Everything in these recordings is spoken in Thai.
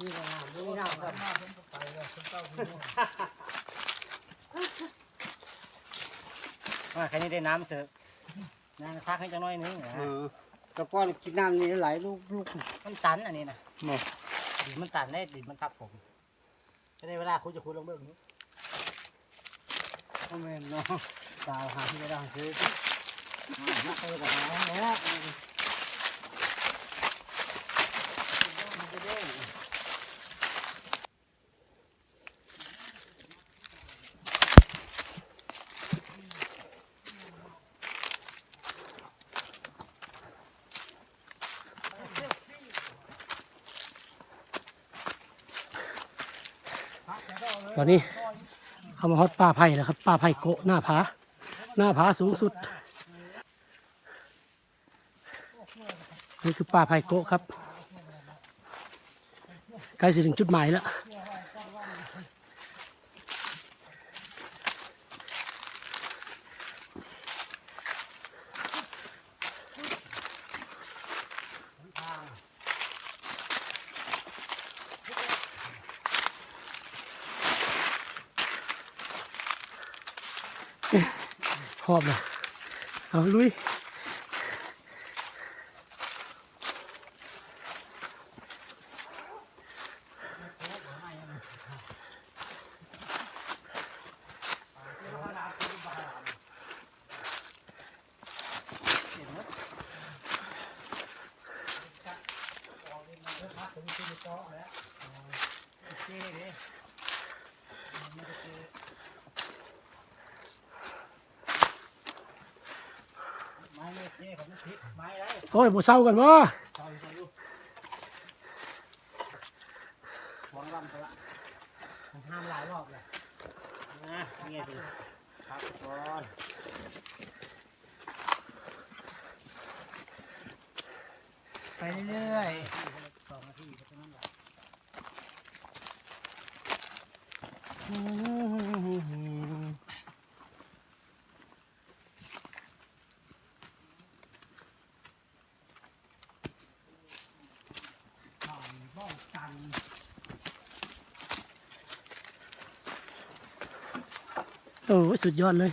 นี่น้ำครับว่าแค่นี้ได้น้ำเสือะนางพักให้จังน้อยนึงนะเออแต่ก่อนกินน้ำนี่ไหลลูกลูกมันตันอันนี้นะนี่ดินมันตันได้ดินมันทับผมจะได้เวลาคุณจะคุณลงเบื้องนี้ก็แม่นเนาะสาวหาที่ไม่ได้ซื้อมาเตะกับน้องแล้ว ตอนนี้เข้ามาฮอดป่าไผ่แล้วครับป่าไผ่โกะหน้าผาหน้าผาสูงสุดนี่คือป่าไผ่โกะครับใกล้สิถึงจุดหมายแล้ว อบเลยเอาลุย โอ้ยบ่เศร้ากันบ่หวังลำไปละผมห้ามหลายรอบเลยนะนี่ไงดิพักก่อนไปเรื่อยสองนาทีก็เท่านั้นแหละ โอ้ยสุดยอดเลย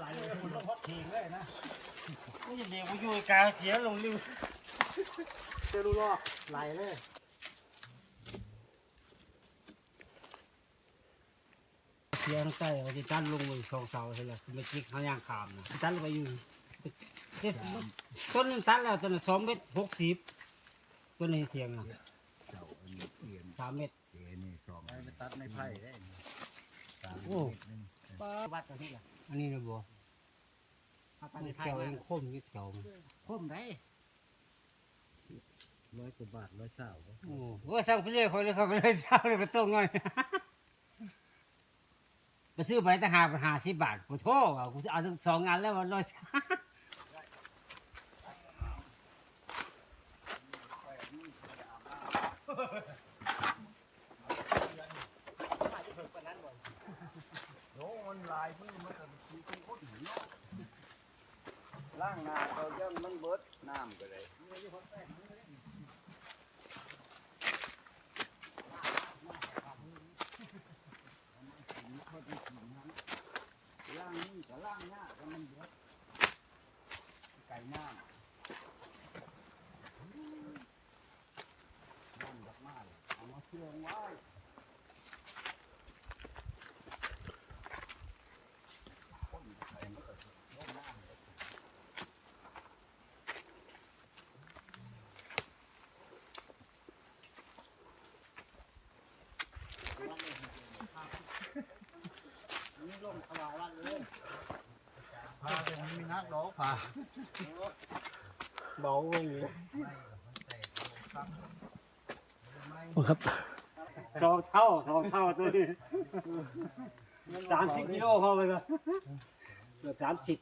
หลเลยคุณลงพัดทีเลยนะนี่เดี๋ยวกูอยู่กลางเสียลงริมเจอรู้รอบไหลเลยเสียงใต้ว่าที่จันลงไปสองเสาใช่ไหมไม่จิกเขาย่างขามนะจันลงไปอยู่ต้นนึงตัดแล้วต้นสองเมตรหกสิบต้นนี้เทียงนะ สามเมตรตัดในไผ่ได้โอ้วัดกันที่ละอันนี้นะบัวพักกันในนี่ไพ่เขียวมาเองคมนี่เขียวคมได้ร้อยกว่าบาทร้อยเศร้าโอ้โหสั่งไปเรื่อยคนเลยเขาก็เลยเศร้าเลยไปต้มหน่อยไปซื้อไปตั้งหาหาสิบบาทโอ้โหกูจะเอาทั้งสองงานแล้ววันร้อยโน้มั นลายมือมันก็คือคนโคนเนาะล่างนาเรายังมันเบิดน้ำก็เลยล่างนี่กับล่างหน้าก็มันเบิดไก่หน้าน้ำดอกไม้เอามาเชื่องไว้ นี่ลงถวายวัดเลยพาเป็นมีนักหรอกพาเบาไปอยู่โอ้ครับสองเท่าสองเท่าตัวนี้สามสิบกิโลพอไปก็เกือบสามสิบ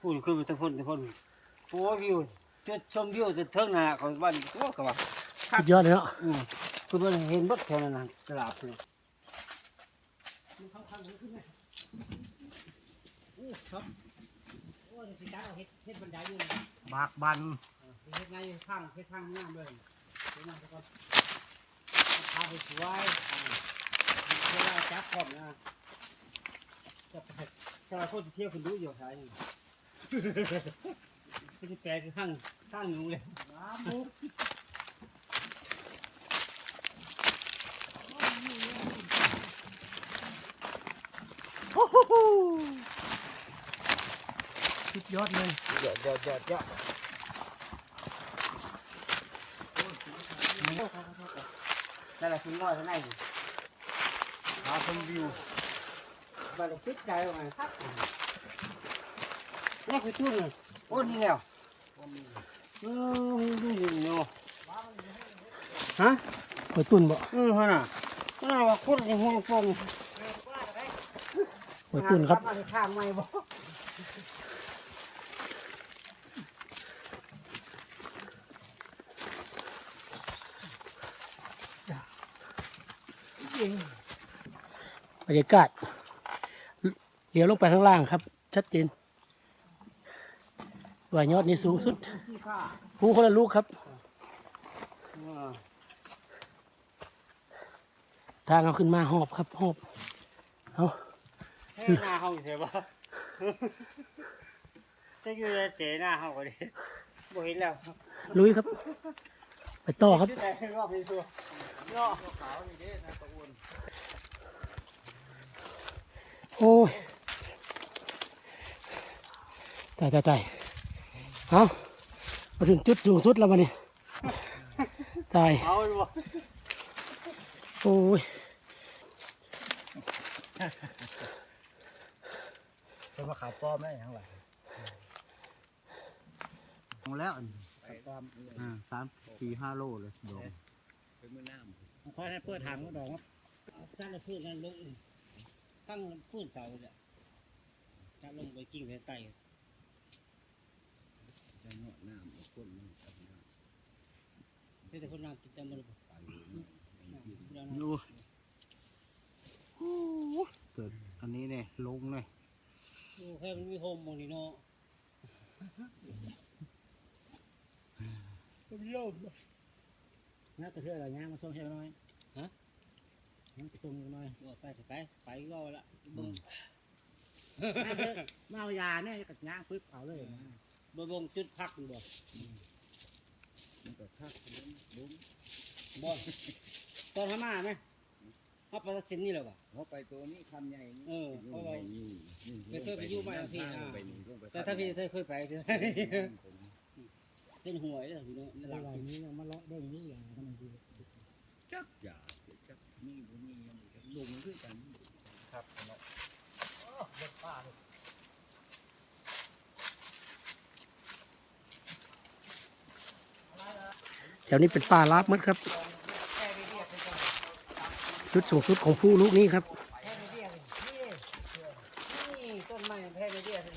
พูดขึ้นไปทุกคนทุกคนโอ้วิวจุดชมวิวจะเทิงหนาของบ้านโอ้กับว่าสุดยอดเลยเนาะอืมคือมันเห็นบดแค่นั้นนะตลาดเลยบากบันเฮ็ดไงข้างเฮ็ดข้างน้ำเลยเฮ็ดน้ำไปก่อนพาไปสวยเวลาจับพร้อมนะจะไปจะไปคนที่เที่ยวคนดูอยู่สายนี่ก็จะแปลคือข้างข้างหนูเลย น้ำบุก ยอดเลยเดี๋ยวเดี๋ยวเดี๋ยวเดี๋ยวนั่นแหละคือน้อยข้างในนี่พาชมวิวมันจะคิดใจว่าไงครับนี่คือตุ้นเลยโอ้นี่แล้วเออนี่นี่เนาะฮะหอยตุนบ่อือฮะน่ะน่าว่าคนยังหัวฟงหอยตุนครับมาข้างไม่บ่ บรรยากาศเลี้ยวลงไปข้างล่างครับ ชัดเจนว่ายอดนี้สูงสุดที่ข้าภูคนละลูกครับเออทางเอาขึ้นมาหอบครับหอบเอาให้หน้าเฮาใช่บ่จะอยู่ในเจหน้าเฮาก็ดิบ่เห็นแล้ว ลุยครับ ไปต่อครับ ที่ไหนรอบนี้ตัวเนาะขาวนี่เด้นะตะอ้วนโอ้ยตายตายตายเอามาถึงจุดสูงสุดแล้วมาเนี่ยตายเอาดูบ่โอ้ยเป็นมะขามป้อมได้ยังไงลงแล้วตามอ่าสามสี่ห้าโลเลยดอก เป็นมือน้ำค่อยให้เปิดทางก็ดอกครับตั้งแต่พื้นนั่นลงตั้งพื้นเสาเนี่ยถ้าลงไปกิ่งไปใต้แต่หนวดน้ำเอาคนมันตัดน้ไม่แต่คนน้ำติดแต่มันบ่ำไปเลยน้ำไปกินดูเกิดอันนี้เนี่ยลงเลยโอ้แค่มันมีโฮมมองนี่เนาะเป็นลม น่าจะเชื่ออะไรเงี้ยมาส่งใช่ไหมฮะงั้นไปส่งหน่อยว่าไปไปไปก็ละเบิ่งมาเอายาเนี่ยกัดย่างปึ๊บเอาเลยเบิ่งจุดพักบ่มันก็ทักนั้นบุ้งบ่ตอนทำมาไหมเขาไปตัดสินนี่เลยว่ะเขาไปตัวนี้คำใหญ่นี่เอออยู่เอาไว้ไปอยู่นี่ไปเที่ยวไปอยู่บ้านพี่ทงอ่าไปนี่ลงไปแต่ถ้าพี่เคยเคยไปคือผมเป็นหวยเลยพี่น้องหลังอะไรนี้มาเลาะได้อย่างนี้อย่างทำไมดี จักอย่าจักนี่บุนี่ ยังบ่จักลงด้วยกันครับเด็กป้าเลยแถวนี้เป็นป่าลาบมัดครับ จุดสูงสุดของผู้ลูกนี้ครับแพ้ไปเดียวนี่นี่ต้นไม้แพ้ไปเดียวนี่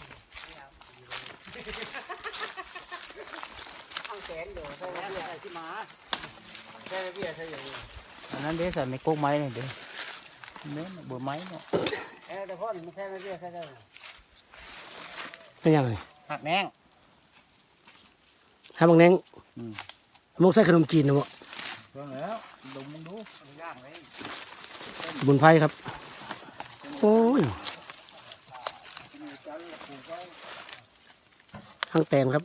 ข้างแขนเดี๋ยวแพ้ไปเดียวที่มาแพ้ไปเดียวใช่อย่างนี้อันนั้นเด้ใส่ไม่โก้ไม้เนี่ยเด้ เนื้อเบอร์ไม้เนาะแพ้แต่พ่อมันแพ้ไปเดียวใช่ได้เป็นยังไงหักแมงให้บางแนงอืมมงใส่ขนมจีนนะบ่เพิ่งแล้วดมมึงดูย่างไว้สมุนไพรครับ โอ้ยทางแตนครับ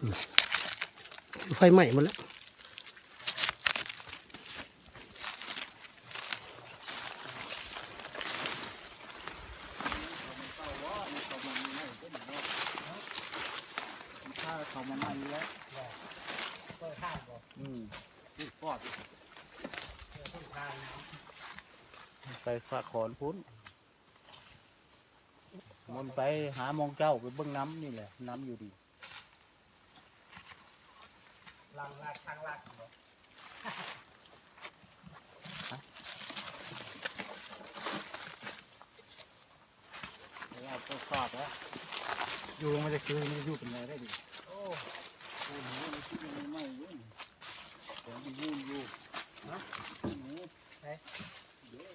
อืมไฟไหม้หมดแล้ว ถ้าเขามาไม่แล้ว เปิดข้างบ่ อืม ปิดปอดเปิดข้าง ไปฝากขอนพุ้นมันไปหามองเจ้าไปเบิ้งน้ำนี่แหละ น้ำอยู่ดีลังลากทางลากบ่เราต้องทราบแล้วอยู่มันจะคือมันจะอยู่เป็นไงได้ดีโอ้โหมันคิดยังไม่รู้ผมมียุ่งอยู่นะหนูเอ๊ะเดี๋ยว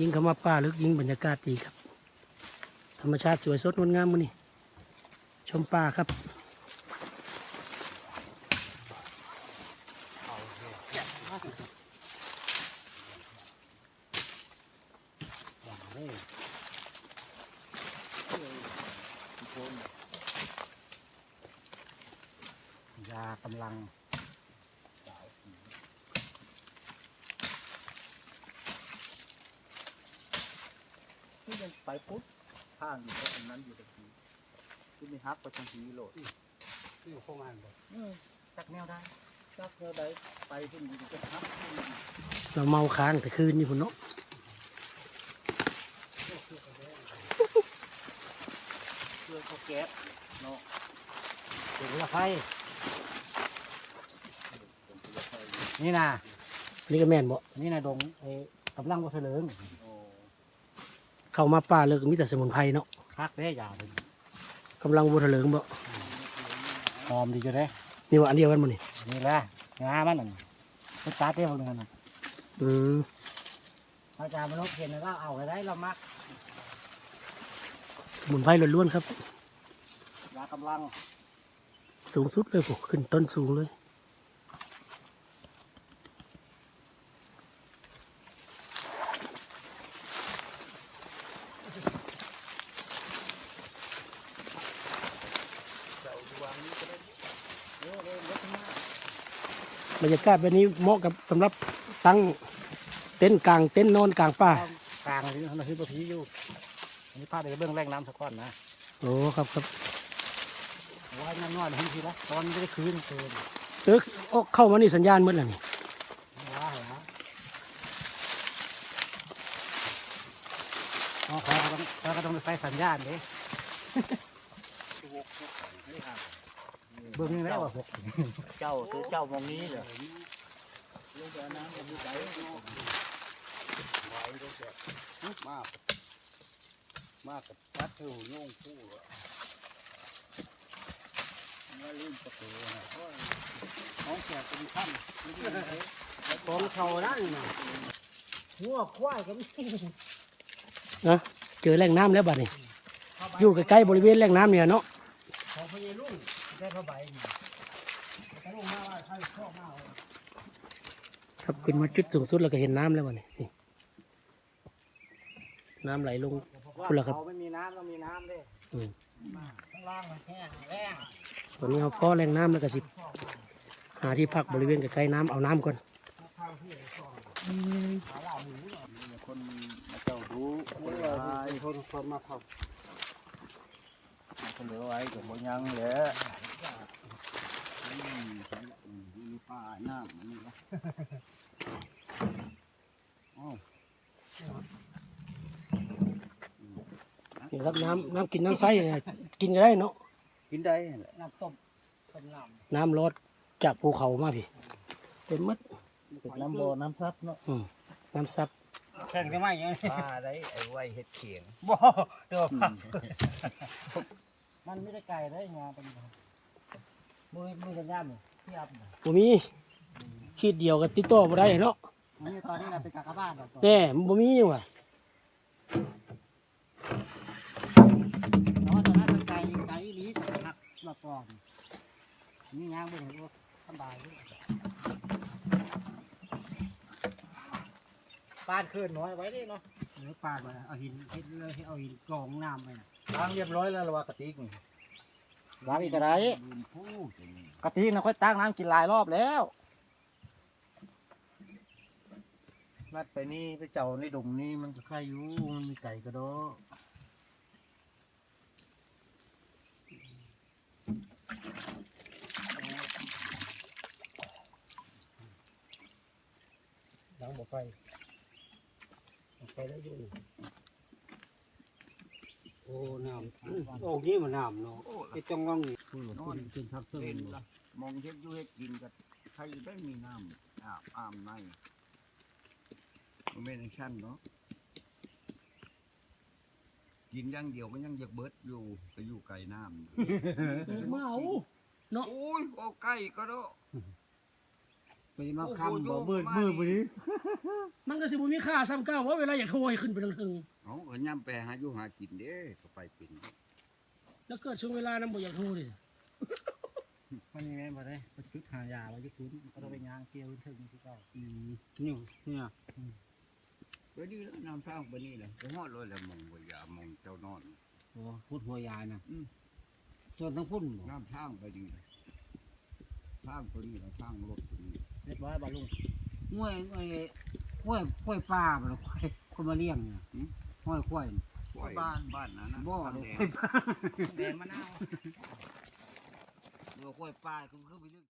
ยิงเข้ามาป่าลึกยิงบรรยากาศดีครับ ธรรมชาติสวยสดงดงามมื้อนี้ชมป่าครับ ที่ยังไปปุ๊บข้างอยู่ตรงนั้นอยู่ตรงนี้ที่มีฮักไปทางทีโหลดอยู่โครงงานบ่จักแนวได้จักแนวได้ไปที่นี่จะฮักขึ้นเราเมาค้างแต่คืนนี่พุ่นเนาะเพื่อเขาแก๊สเนาะเดี๋ยวละไฟนี่นะนี่ก็แม่นบ่นี่นะดงไอ้กำลังวัชเลิง เข้ามาป่าลึกมีแต่สมุนไพรเนาะฮักได้ยาวเลยกำลังบัวทะเลิงบ่หอมดีจ้ะเด้นี่ว่าอันเดียวกันบ่นี่นี่แหละงามันนั่นไปตัดได้พวกนั้นน่ะอืมอาจารย์มนุษย์เห็นแล้วก็เอาไปได้เรามักสมุนไพรล้วนๆครับยากำลัง สูงสุดเลยผมขึ้นต้นสูงเลย บรรยากาศแบบนี้เหมาะกับสำหรับตั้งเต็นท์กลางเต็นท์นอนกลางป่า กลางที่นั่นคือประพีอยู่อันนี้พาไปเบื้องแรงน้ำสักก้อนนะโอ้ครับครับไว้น้ำน้อยเดี๋ยวทีละตอนนี้ไม่ได้คืนเกินเออโอ้เข้ามานี่สัญญาณหมืดแล้วนี่ว้าเหรออ๋อเขาก็ต้องเขาก็ต้องไปไฟสัญญาณเด้ เบื้องนี้แล้วหกเจ้าตัวเจ้ามองนี้เหรอลูกเอาน้ำมันมีใจเนาะไหวได้แค่มาก มากกับพัดเท่าโยงคู่อะมาลื่นประตูนะเพราะน้องแขกเป็นขั้นไม่ได้เลยของเขานั่นน่ะหัวควายก็มีนะเจอแหล่งน้ำแล้วบัดนี้อยู่ใกล้ๆบริเวณแหล่งน้ำเนี่ยเนาะของพญาลุ่ง ได้ผ้าใบนี่แต่ลงมาว่าท่านชอบมากเลยครับขึ้นมาจุดสูงสุดเราก็เห็นน้ำแล้วบัดนี้นี่น้ำไหลลงพูดแล้วครับ เขาไม่มีน้ำต้องมีน้ำเด้อืมข้างล่างมันแห้งแรงตอนนี้เขาก็แหล่งน้ำแล้วก็สิหาที่พักบริเวณใกล้ๆน้ำเอาน้ำก่อนคนมาเจ้าดูคนร้ายคนคนมาเขาคนเหลือไว้กับบ่ยังแหละอื มอืมมีป่าหน้ามันนี่นะอ้าวนี่ครับน้ำน้ำกินน้ำใสเนี่ยกินก็ได้เนาะกินได้แหละน้ำต้มต้มน้น้ำรดจากภูเขามาพี่เต็มหมัดเป็นน้ำบ่อน้ำซับเนาะอืมน้ำซับำแข่งได้ไหมยังป่าได้ไอ้ไว้เฮ็ดเขียงบ่เดี๋ยวพักมันไม่ได้ไกลได้งานเป็นบ่ มือมือสัญญาณนี่ที่อัพน่ะบ่มีขีดเดียวกับติดต่อบ่ได้เนาะมันนี่ตอนนี้เราเป็นกากบ้านแล้วต่อแน่บ่มีนี่ว่ะแต่ว่าตอนนั้นมันไกลไกลอีหลีจากหักมาก่อนนี่ย่างไปเห็นว่าสบายด้วยบ้านคืนน้อยไว้ดิเนาะเดี๋ยวปาดมาเอาหินเฮ็ดเลยเอาหินกรองน้ำไปน่ะล้างเรียบร้อยแล้วระว่ากระติกนี่ ล้างอีกอะได้กะทินะค่อยตั้งน้ำกินหลายรอบแล้วนัดไปนี่ไปเจ้าในดงนี่มันก็ค่าอยู่มันมีไก่กระโดล้างบ่ไฟไฟแล้วอยู่ โอ้น้ำโอ้นี่มันน้ำเนาะโอ้ไอ้จ้องร่องนี่นอนเป็นทับเส้นเป็นละมองเฮ็ดอยู่เฮ็ดกินก็ใครได้มีน้ำอาบอ้ามในมันไม่ในชั้นเนาะกินอย่างเดียวก็ยังอยากเบิดอยู่ไปอยู่ไกลน้ำเด็กมาเอาโอ้ยเอาไก่ก็เนาะ ไปมาโอ้โหคำโยบ่กเบิดมามือนี่ไปนี้มันก็สิบ่มีค่าซ้ำเก่าว่าเวลาอยากโทรให้ขึ้นไปทางถึงเอาก็ย่ำไปหาอยู่หากินเด้ก็ไปเป็นแล้วเกิดช่วงเวลานั้นบ่อยากโทรดิมันยังไงมาได้ไปจุดหายาไว้ที่คุณก็ต้องไปยางเกลียวถึงที่เก่าอืมนี่เนี่ยไปนี่แล้วน้ำทางไปนี่แหละไปฮอดเลยแหละมองบ่ยามองเจ้านอนโอ้พูดหัวยายน่ะอืมส่วนทั้งพุ่นบ่น้ำทางไปดีเลยทางตัวนี้แล้วทางรถตัวนี้ เรียบร้อยบาลุงห้วยไอ้ห้วยห้วยปลาบ่ล่ะควายคนมาเลี้ยงเนี่ยห้วยควายน่ะบ้านบ้านนั้นนะบ่บ้านเลยแดงแดงมะนาวเมื่อห้วยปลาคือคือไปเรื่อง